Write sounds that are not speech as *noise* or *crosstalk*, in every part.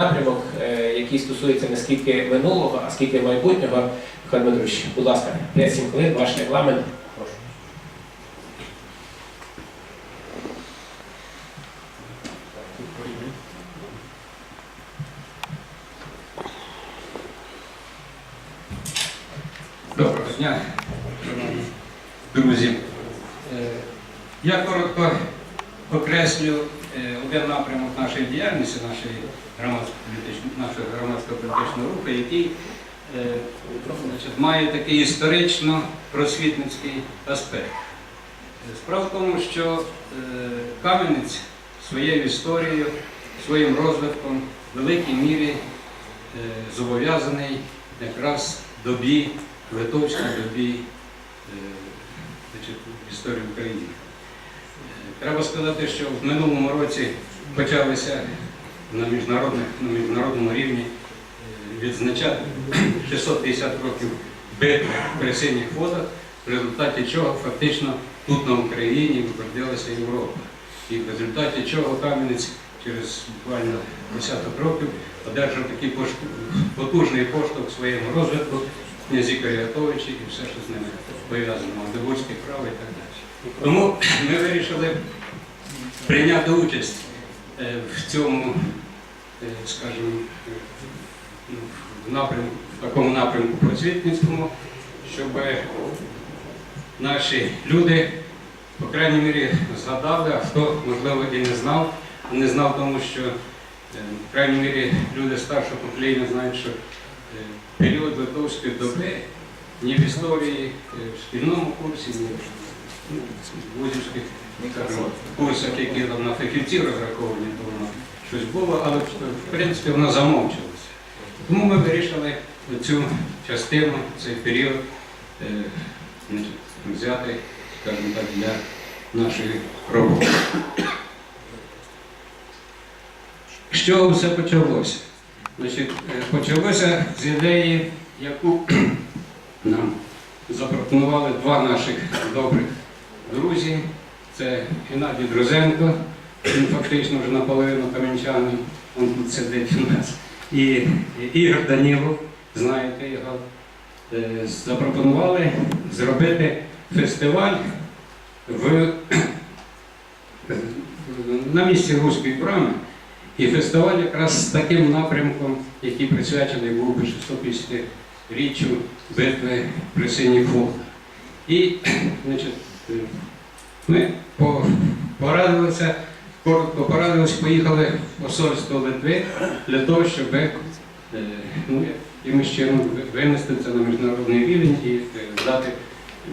напрямок, е, який стосується не скільки минулого, а скільки майбутнього. Михайло Дмитрович, будь ласка, 5-7 хвилин, ваш регламент. Прошу. Доброго дня, друзі. Е, Я коротко окреслю е, один напрямок нашої діяльності, нашої нашого громадсько-політичного руху, який е, значить, має такий історично-просвітницький аспект. Справа в тому, що е, Кам'янець своєю історією, своїм розвитком в великій мірі е, зобов'язаний якраз добі Литовській добі е, значить, історії України. Треба сказати, що в минулому році почалися на, на міжнародному рівні е, відзначати *clears throat* 650 років битви при синіх водах, в результаті чого фактично тут на Україні випродилася Європа. І в результаті чого Кам'янець через буквально десяток років одержав такий потужний поштовх в своєму розвитку князі Каріатовичі і все, що з ними пов'язано, Магдебурзьке право і так далі. Тому ми вирішили прийняти участь е, в цьому, е, скажімо, ну, в напрямку, в такому напрямку просвітницькому, щоб наші люди, по крайній мірі, згадали, а хто, можливо, і не знав, не знав тому, що, е, в крайній мірі, люди старшого покоління знають, що період Литовської доби ні в історії, е, в шкільному курсі, ні в ну, вузівських курсах, які там на фахівців розраховані, то воно щось було, але в принципі воно замовчалося. Тому ми вирішили цю частину, цей період е, взяти, скажімо так, для нашої роботи. З чого все почалося? Значить, е, почалося з ідеї, яку *clears throat* нам запропонували два наших добрих друзі. Це Геннадій Друзенко, він фактично вже наполовину кам'янчанин, він тут сидить у нас. І Ігор Данілов, знаєте його, е, запропонували зробити фестиваль в, *clears throat* на місці Руської брами. І фестиваль якраз з таким напрямком, який присвячений був 650 річчю битви при водах. І значить, ми порадилися, коротко порадилися, поїхали в посольство Литви для того, щоб е, ну, якимось чином винести це на міжнародний рівень і е, дати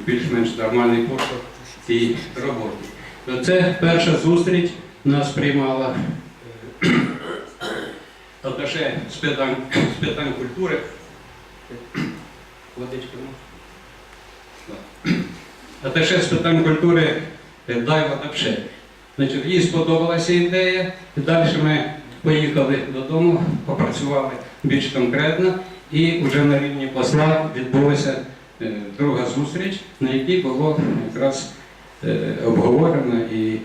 більш-менш нормальний поштовх цій роботі. Це перша зустріч нас приймала е, з питань, з питань культури. Водички? Аташе з питань культури е, Дайва Тапше. Значить, їй сподобалася ідея, і далі ми поїхали додому, попрацювали більш конкретно, і вже на рівні посла відбулася е, друга зустріч, на якій було якраз е, обговорено і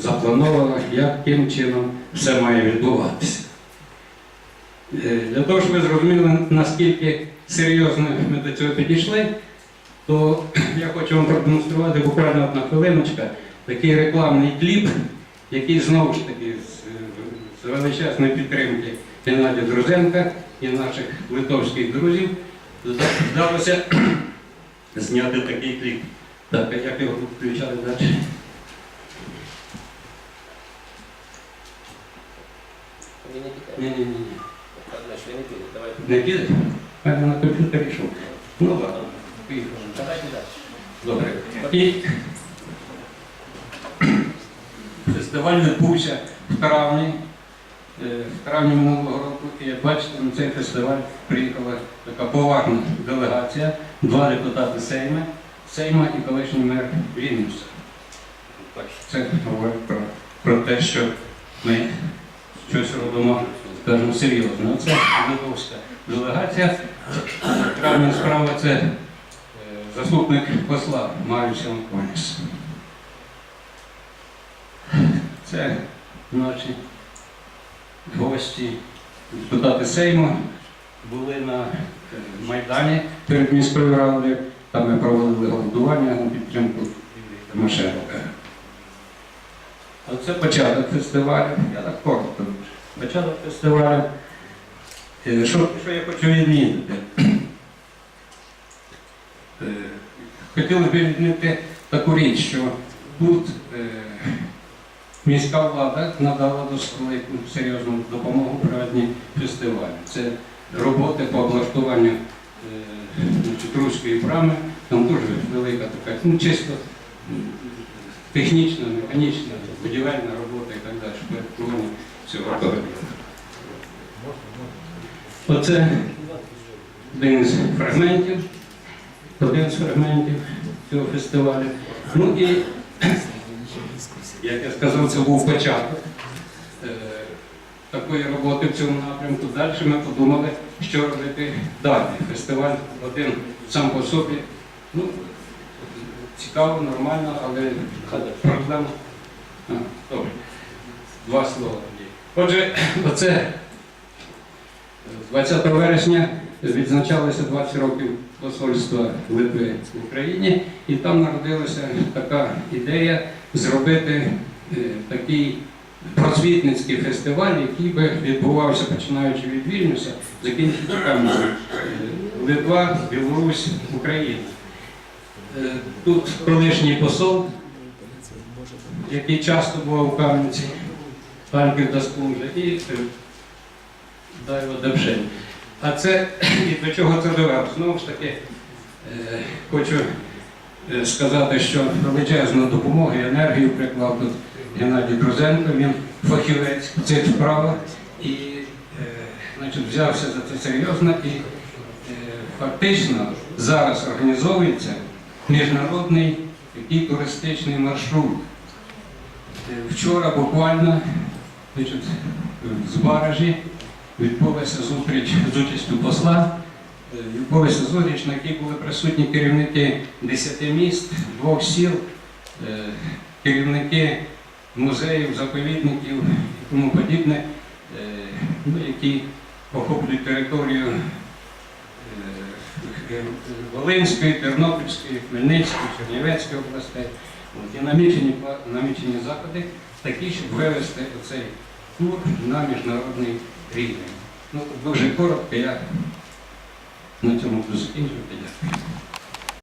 заплановано, яким чином все має відбуватися. Е, Для того, щоб ви зрозуміли, наскільки серйозно ми до цього підійшли, то *clears throat* я хочу вам продемонструвати буквально одна хвилиночка такий рекламний кліп, який знову ж таки з, з величезної підтримки Геннадія Друзенка і наших литовських друзів вдалося *clears throat* зняти такий кліп. Так, як його включали далі? Він не піде. Ні-ні-ні. Значить, не піде. Давайте. Не піде? Мене на комп'ютері йшов. Ну ладно, поїхали. Давайте далі. Добре. І фестиваль відбувся в травні, е, в травні минулого року. Як бачите, на цей фестиваль приїхала така поважна делегація, два депутати Сейма, Сейма і колишній мер Вільнюса. Так що це говорить про, про те, що ми щось робимо, скажімо, серйозно. Це литовська делегація. Травня справа це е, заступник посла Маріус Янконіс. Це наші гості депутати Сейму були на е, Майдані перед міською радою. Там ми проводили голодування на підтримку Юлії Тимошенко. Оце початок фестивалю. Я так коротко. Початок фестивалю. Е, Що, що я хочу відмітити? Е, Хотілося б відмітити таку річ, що тут е, міська влада надала досить серйозну допомогу проведенні фестивалю. Це роботи по облаштуванню руської брами, там дуже велика така, ну чисто технічна, механічна, будівельна робота і так далі, цього коридору. Оце один з фрагментів, один з фрагментів цього фестивалю. Ну і, як я сказав, це був початок е, такої роботи в цьому напрямку. Далі ми подумали, що робити далі. Фестиваль один сам по собі. Ну, цікаво, нормально, але проблема. Добре. Два слова. Отже, оце 20 вересня відзначалося 20 років посольства Литви в Україні, і там народилася така ідея зробити е, такий просвітницький фестиваль, який би відбувався починаючи від Вільнюса, закінчуючи Кам'янцем. Е, Литва, Білорусь, Україна. Е, Тут колишній посол, який часто бував у Кам'янці, Панків Даскунжа, і е, Дайво Девшин. А це і до чого це довело? Знову ж таки, е, хочу е, сказати, що величезну допомогу і енергію приклав тут Геннадій Друзенко, він фахівець в цих справах і значить, взявся за це серйозно і фактично зараз організовується міжнародний такий туристичний маршрут. Вчора буквально значить, з Баражі відбулася зустріч з участю посла. Е, Відбулася зустріч, на якій були присутні керівники 10 міст, двох сіл, е, керівники музеїв, заповідників і тому подібне, е, ну, які охоплюють територію Волинської, Тернопільської, Хмельницької, Чернівецької областей. І намічені, намічені заходи такі, щоб вивести оцей тур на міжнародний рівень. Ну, дуже коротко, я на цьому буду закінчувати. Дякую.